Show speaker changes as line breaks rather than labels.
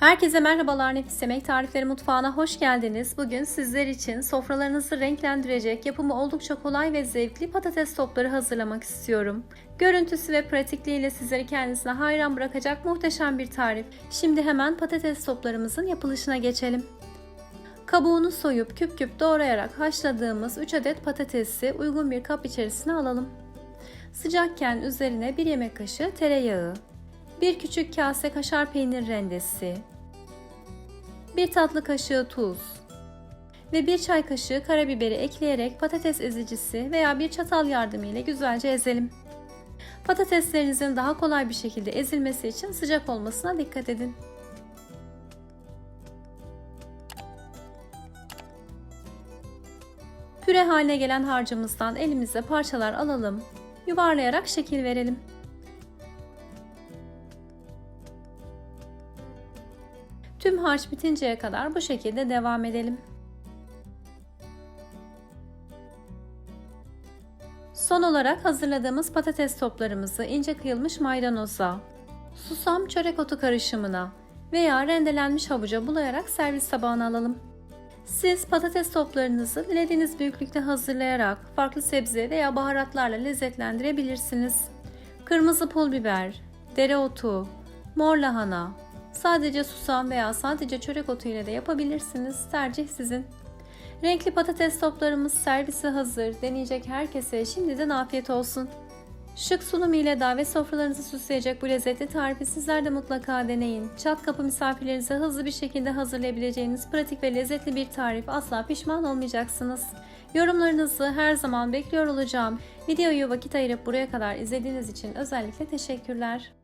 Herkese merhabalar Nefis Yemek Tarifleri Mutfağı'na hoş geldiniz. Bugün sizler için sofralarınızı renklendirecek, yapımı oldukça kolay ve zevkli patates topları hazırlamak istiyorum. Görüntüsü ve pratikliğiyle sizleri kendisine hayran bırakacak muhteşem bir tarif. Şimdi hemen patates toplarımızın yapılışına geçelim. Kabuğunu soyup küp küp doğrayarak haşladığımız 3 adet patatesi uygun bir kap içerisine alalım. Sıcakken üzerine 1 yemek kaşığı tereyağı, 1 küçük kase kaşar peynir rendesi, 1 tatlı kaşığı tuz ve 1 çay kaşığı karabiberi ekleyerek patates ezicisi veya bir çatal yardımıyla güzelce ezelim. Patateslerinizin daha kolay bir şekilde ezilmesi için sıcak olmasına dikkat edin. Püre haline gelen harcımızdan elimize parçalar alalım. Yuvarlayarak şekil verelim. Tüm harç bitinceye kadar bu şekilde devam edelim. Son olarak hazırladığımız patates toplarımızı ince kıyılmış maydanoza, susam çörek otu karışımına veya rendelenmiş havuca bulayarak servis tabağına alalım. Siz patates toplarınızı dilediğiniz büyüklükte hazırlayarak farklı sebze veya baharatlarla lezzetlendirebilirsiniz. Kırmızı pul biber, dereotu, mor lahana, sadece susam veya sadece çörek otu ile de yapabilirsiniz. Tercih sizin. Renkli patates toplarımız servise hazır. Deneyecek herkese şimdiden afiyet olsun. Şık sunum ile davet sofralarınızı süsleyecek bu lezzetli tarifi sizler de mutlaka deneyin. Çat kapı misafirlerinize hızlı bir şekilde hazırlayabileceğiniz pratik ve lezzetli bir tarif asla pişman olmayacaksınız. Yorumlarınızı her zaman bekliyor olacağım. Videoyu vakit ayırıp buraya kadar izlediğiniz için özellikle teşekkürler.